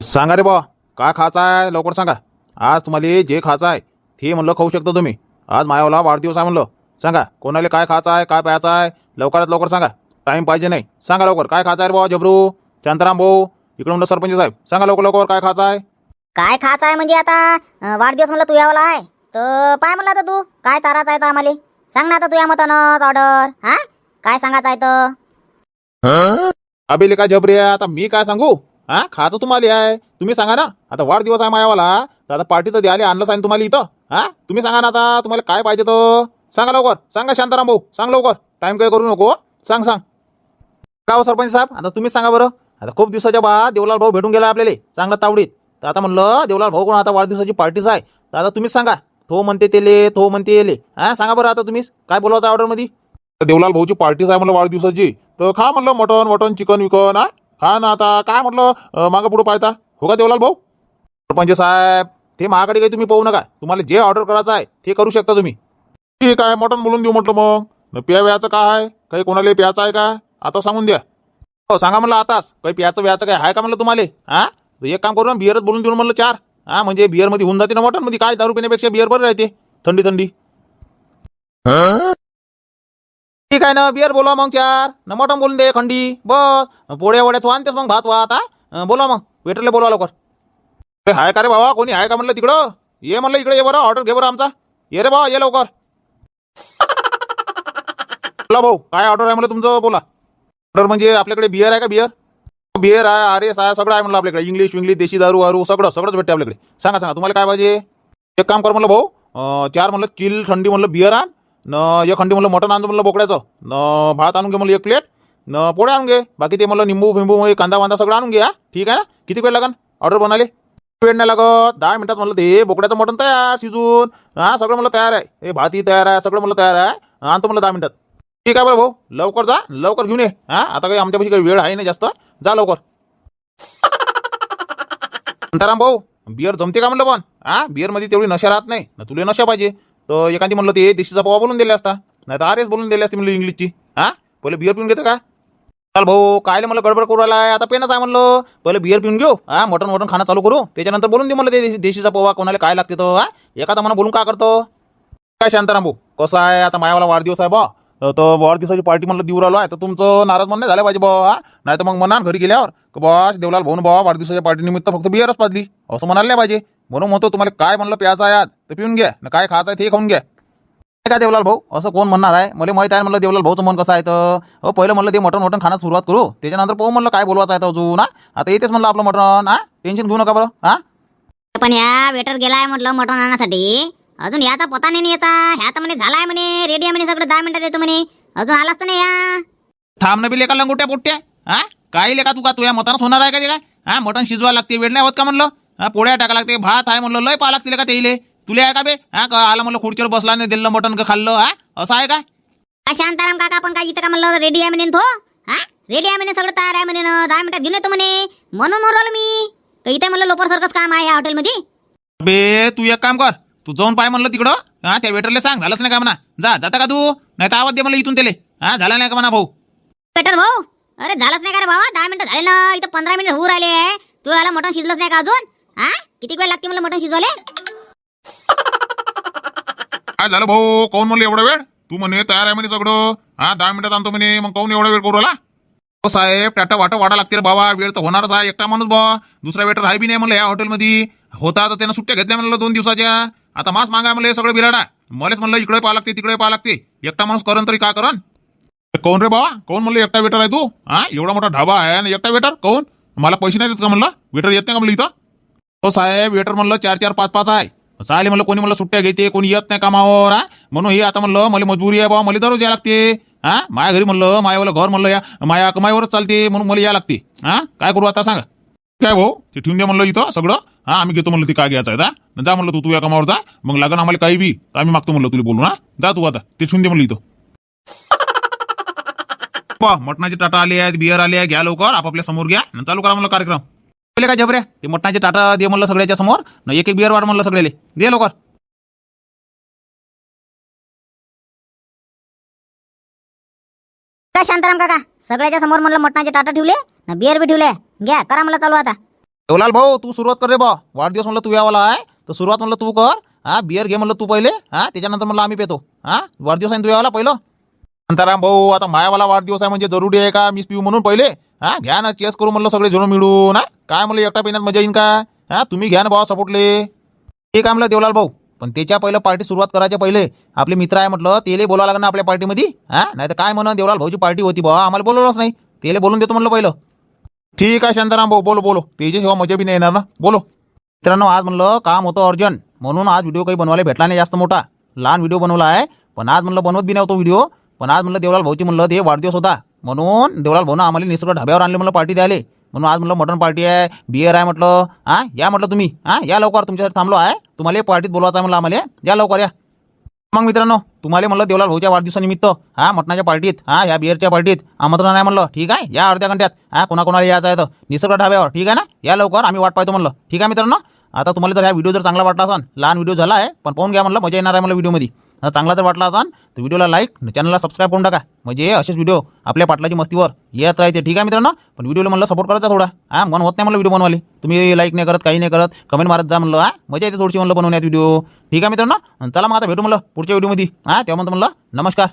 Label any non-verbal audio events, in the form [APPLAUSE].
सांगा रे बा काय खायचं आहे लवकर सांगा. आज तुम्हाला जे खायचं आहे ते म्हणलं खाऊ शकता तुम्ही. आज मायावाला वाढदिवस आहे म्हणलं. सांगा कोणाला काय खायचं आहे काय प्यायचं आहे लवकरात लवकर सांगा. टाईम पाहिजे नाही. सांगा लवकर काय खायचं आहे रे बा जबरू? शांताराम भाऊ इकडे म्हणलं सरपंच साहेब. सांगा लवकर लवकर काय खायचं आहे काय खायचं आहे म्हणजे आता? अं, वाढदिवस म्हणलं तू यावाला आहे. तर पाय म्हणलं आता तू. काय चारायचं आहे तर आम्हाला? सांग ना आता तुझ्या मतानंच ऑर्डर हा? काय सांगायचं आहे तर? काय जबरे आहे? आता मी काय सांगू? हा? खायचं तुम्हाला आहे तुम्ही सांगा ना. आता वाढदिवस आहे मायावाला. तर आता पार्टी तर द्यायला आणलं आहे तुम्हाला इथं. हा? तुम्ही सांगा ना आता. तुम्हाला काय पाहिजे तर. सांगा लवकर. सांगा शांताराम भाऊ. सांग लवकर. टाईम काय करू नको सांग सांग. का हो सरपंच साहेब? आता तुम्हीच सांगा बरं. आता खूप दिवसाच्या बाद देवलाल भाऊ भेटून गेला आपल्याला. चांगला तावडीत. तर आता म्हणलं देवलाल भाऊ कोण? आता वाढदिवसाची पार्टीच आहे. तर आता तुम्हीच सांगा. तो म्हणते तेले तो म्हणते येले. हा? सांगा बरं आता तुम्हीच. काय बोलवायचं ऑर्डरमध्ये देवलाल भाऊची पार्टीच आहे म्हणलं वाढदिवसाची. तर खा म्हणलं मटन वटन चिकन विकन हा? हा ना आता काय म्हटलं? मागं पुढं पाहता. हो का देवलाल भाऊ? सरपंच साहेब ते महाकडे काही तुम्ही पाहू नका. तुम्हाला जे ऑर्डर करायचं आहे ते करू शकता तुम्ही. ठीक आहे मटण बोलून देऊ म्हटलं मग. न प्या व्याचं काय आहे काही कोणाला प्यायचं आहे का? आता सांगून द्या. हो सांगा म्हणलं आताच. काही प्याचं व्याचं काय आहे का म्हणलं तुम्हाला? हा एक काम करू ना बिअरच बोलून देऊ म्हणलं चार. हा म्हणजे बिअरमध्ये होऊन जाते ना मटणमध्ये काय दारू पिण्यापेक्षा बिअर बरं राहते. थंडी थंडी. ठीक आहे ना बिअर बोला मग चार. न मटन बोलून दे खंडी. बस. पोळ्या वड्या तू आणतेस मग भात वा आता बोला मग. वेटरला बोला लवकर. अरे हाय का रे बाबा कोणी आहे का म्हणलं तिकडं? ये म्हणलं इकडे ये बरं ऑर्डर घे बरं आमचा. ये रे भाऊ ये लवकर. बोला भाऊ काय ऑर्डर आहे म्हणलं तुमचं? बोला. ऑर्डर म्हणजे आपल्याकडे बिअर आहे का बिअर बिअर आहे आर एस आहे सगळं आहे म्हणलं आपल्याकडे. इंग्लिश विंग्लिश देशी दारू वारू सगळं सगळंच भेटते आपल्याकडे. सांगा सांगा तुम्हाला काय पाहिजे? एक काम कर म्हणलं भाऊ चार म्हणलं किल थंडी म्हणलं बिअर आण. न एक खंडी म्हणलं मटण आणतो म्हणलं बोकड्याचं. न भात आणून घे म्हणलं एक प्लेट. न पोळ्या आणून घे. बाकी ते म्हणलं निंबू फिंबू कांदा वांदा सगळं आणून घे हा. ठीक आहे ना? किती वेळ लागन? ऑर्डर बनाले. वेळ नाही लागत. दहा मिनिटात म्हणलं ते बोकड्याचं मटण तयार शिजून. हा सगळं म्हणलं तयार आहे. हे भाती तयार आहे सगळं म्हणलं तयार आहे. आणतो म्हणलं दहा मिनिटात. ठीक आहे बरं भाऊ लवकर जा लवकर घेऊन ये. हा आता काही आमच्यापाशी काही वेळ आहे नाही जास्त. जा लवकर. शांताराम भाऊ बिअर जमते का म्हणलं पण? हा बिअरमध्ये तेवढी नशा राहत नाही. ना तुला नशा पाहिजे. तर एखादी म्हणलं ते देशीचा पोवा बोलून दिले असता. नाही तर अरेच बोलून दिले असते म्हणलं इंग्लिशची हा? पहिले बिअर पिऊन घेतो का? चाल भाऊ कायले मला गडबड करू राहिलाय? आता पेनच आहे म्हणलं. पहिले बिअर पिऊन घेऊ हा? मटन वटन खाणं चालू करू. त्याच्यानंतर बोलून दे म्हणलं ते देशीचा पोवा कोणाला काय लागते तो हा? एखादा म्हणा बोलून का करतो? काय शांताराम भाऊ कसं आहे? आता मायावाला वाढदिवस आहे बा. तर वाढदिवसाची पार्टी म्हणलं देऊ राहिलो आहे तर तुमचं नाराज म्हणणं झालं पाहिजे बा नाही तर मग म्हणा घरी गेल्यावर बस देवलाल भाऊ बा वाढदिवसाच्या पार्टी निमित्त फक्त बिअरच पाजली. असं म्हणायला नाही पाहिजे. म्हणून म्हणतो तुम्हाला काय म्हणलं प्यायचं आहे आज तर पिऊन घ्या काय खायचं आहे ते खाऊन घ्या. काय देवलाल भाऊ? असं कोण म्हणणार आहे? मला माहीत आहे म्हणलं देवलाल भाऊचं मन कसं आहे तर. हो पहिलं म्हणलं ते मटण मटन खाण्यास सुरुवात करू. त्याच्यानंतर पाहू म्हणलं काय बोलवायचं आहे अजून हा. आता येतेच म्हणलं आपलं मटण हा. टेन्शन घेऊ नका बरं हा. पण या वेटर गेलाय म्हटलं मटण आणण्यासाठी अजून याचा पता नाही याचा. ह्या तर म्हणे झालाय म्हणे. रेडी आहे म्हणे सगळं. दहा मिनिटात येतो म्हणे. अजून आलाच तर नाही या. थांब ना बी लेका लंगोट्या पोट्या? हा? काय लेका तू का तुझ्या मतानच होणार आहे का ते काय? हा? मटण शिजवायला लागते. वेळ नाही होत का म्हणलं? हा? पोळ्या टाका लागते. भात आहे म्हणलं. लय पा लागते का ते तुला आहे का बे? हा? का आला म्हणलं खुर्चीवर बसला नाही दिलं मटण का खाल्लं? हा? असं आहे काय का शांताराम काका आपण काय इथं का म्हणलं? रेडी आहे म्हणे तो? हा? रेडी आहे म्हणे सगळं? तयार आहे म्हणे न. दहा मिनिटात घेऊन येतो म्हणे. म्हणून म्हणून राहिलो मी. का इथे म्हणलं लोपर सारखंच काम आहे या हॉटेलमध्ये बे तू एक काम कर. तू जाऊन पाय म्हणलं तिकडं? हा त्या वेटरला सांग झालंच नाही का म्हणा? जा जाता का तू? नाही तर आवाज दे म्हणलं इथून त्याले. हा झाला नाही का म्हणा भाऊ? वेटर भाऊ अरे झालंच नाही का रे बाबा दहा मिनिटं झाले ना इथं पंधरा मिनिट होऊ राहिले. आहे तू याला मटण शिजलंच नाही का अजून? हा? किती वेळ लागते मला मटण शिजवाले काय झालं भाऊ? काऊन म्हणलं एवढा वेळ? तू म्हणे तयार आहे म्हणे सगळं. हा दहा मिनिटात आणतो म्हणे. मग काऊन एवढा वेळ करू हो साहेब टाटा वाटा वाढा लागते रे बाबा वेळ तर होणारच आहे. एकटा माणूस बा. दुसरा वेटर आहे बी नाही म्हणलं या हॉटेलमध्ये होता तर त्यानं सुट्ट्या घेतल्या म्हणलं दोन दिवसाच्या. आता मास मागाय म्हणलं हे सगळं बिराडा मलाच म्हणलं इकडे पाहा लागते तिकडे पाहा लागते. एकटा माणूस करण तरी का करण? काऊन रे बाबा? काऊन म्हणलं एकटा वेटर आहे तू? हा? एवढा मोठा ढाबा आहे आणि एकटा वेटर? काऊन मला पैसे नाही देत का म्हणलं? वेटर येत नाही का म्हणलं इथं? हो साहेब वेटर म्हणलं चार चार पाच पाच आहे. चालेल म्हणलं कोणी म्हणलं सुट्ट्या घेते कोणी येत नाही कामावर हा? म्हणून हे आता म्हणलं मला मजबुरी आहे बाबा मला दररोज यायला लागते. हा? माया घरी म्हणलं मायावाला घर म्हणलं या माया कमाईवरच चालते म्हणून मला यायला लागते. हा? काय करू आता सांगा. काय भाऊ ते ठेवून द्या म्हणलं इथं सगळं. हा आम्ही घेतो म्हणलं ते काय घ्यायचं आहे हा जा म्हणलं तू तू या कामावर जा. मग लागण आम्हाला काही बी. तर आम्ही मागतो म्हणलं तुला बोलून हा? जा तू आता. ते ठेवून दे म्हणलं इथं. [LAUGHS] बा मटणाचे टाटा आले आहेत बिअर आले आहे घ्या लवकर आपापल्या समोर घ्या. आणि चालू करा म्हणलं कार्यक्रम. पहिले काय झबऱ्या ते मटणाचे टाटा दे म्हणलं सगळ्याच्या समोर. न एक एक बिअर वाढ म्हणलं सगळ्याले. दे लवकर. शांताराम काका सगळ्याच्या समोर म्हणलं मटणाचे टाटा ठेवले ना बिअर बी ठेवले. घ्या करा मला चालू आता. देवलाल भाऊ तू सुरुवात कर रे बा. वाढदिवस म्हणलं तू यावाला आहे तर सुरुवात म्हणलं तू कर. हा बिअर घे म्हणलं तू पहिले. हा त्याच्यानंतर म्हणलं आम्ही पेतो. हा वाढदिवस आहे तू यावाला पहिलं? शांताराम भाऊ आता मायावाला वाढदिवस आहे म्हणजे जरुरी आहे का? मिस पिऊ म्हणून पहिले. हा घ्या ना चेस करू म्हणलं सगळे झुडून मिळून. हा काय म्हणलं एकटा पिण्यात मजा येईन का? हा तुम्ही घ्या ना भाऊ सपोर्टले ठीक आहे म्हणलं देवलाल भाऊ. पण त्याच्या पहिलं पार्टी सुरुवात करायच्या पहिले आपले मित्र आहे म्हटलं तेले बोलावं लागणार ना आपल्या पार्टीमध्ये? हा? नाही तर काय म्हणून देवलाल भाऊची पार्टी होती बा आम्हाला बोलवलंच नाही. तेले बोलून देतो म्हटलं पहिलं. ठीक आहे शांताराम भाऊ बोलो बोलो. त्याची शिवाय मजा बी नाही येणार ना. बोलो. मित्रांनो आज म्हणलं काम होतं अर्जंट. म्हणून आज व्हिडिओ काही बनवायला भेटला नाही जास्त मोठा. लहान व्हिडिओ बनवला आहे. पण आज म्हणलं बनवत बी नव्हतो व्हिडिओ. पण आज म्हणलं देवलाल भाऊची म्हणलं ते वाढदिवस होता. म्हणून देवलाल भाऊनं आम्हाला निसर्ग ढाब्यावर आणले म्हणलं पार्टी द्यायला. म्हणून आज म्हटलं मटन पार्टी आहे बिअर आहे म्हटलं. हा? या म्हटलं तुम्ही. हां? या लवकर तुमच्यासाठी थांबलो आहे. तुम्हाला पार्टीत बोलवायचं आहे म्हणलं आम्हाला. या लवकर या. मग मित्रांनो तुम्हाला म्हणलं देवलाल भाऊच्या वाढदिवसानिमित्त हा मटणाच्या पार्टीत हा या बिअरच्या पार्टीत आमंत्रण आहे म्हणलं. ठीक आहे? या अर्ध्या घंट्यात हा कोणाकोणाला यायचं आहे तर. निसर्ग ढाब्यावर. ठीक आहे ना? या लवकर आम्ही वाट पाहतो म्हणलं. ठीक आहे मित्रांनो? आता तुम्हाला जर हा व्हिडिओ जर चांगला वाटला असेल लहान व्हिडिओ झाला आहे पण पाहून घ्या म्हणलं मजा येणार आहे मला व्हिडिओमध्ये चांगला जर वाटला असाल तर व्हिडिओला लाईक चॅनलला सबस्क्राईब करून टाका. म्हणजे असेच व्हिडिओ आपल्या पाटलाची मस्तीवर येत राहते. ठीक आहे मित्रांनो? पण व्हिडिओला म्हणलं सपोर्ट करायचा थोडा. हा मन होत नाही म्हणलं व्हिडिओ बनवाले तुम्ही लाईक नाही करत काही नाही करत कमेंट मारत जा म्हणलं. हा मजा येते थोडीशी म्हणलं बनवण्यात व्हिडिओ ठीक आहे मित्रांनो? चला मग आता भेटू म्हणलं पुढच्या व्हिडिओमध्ये हा तेव्हा म्हणतो म्हणलं नमस्कार.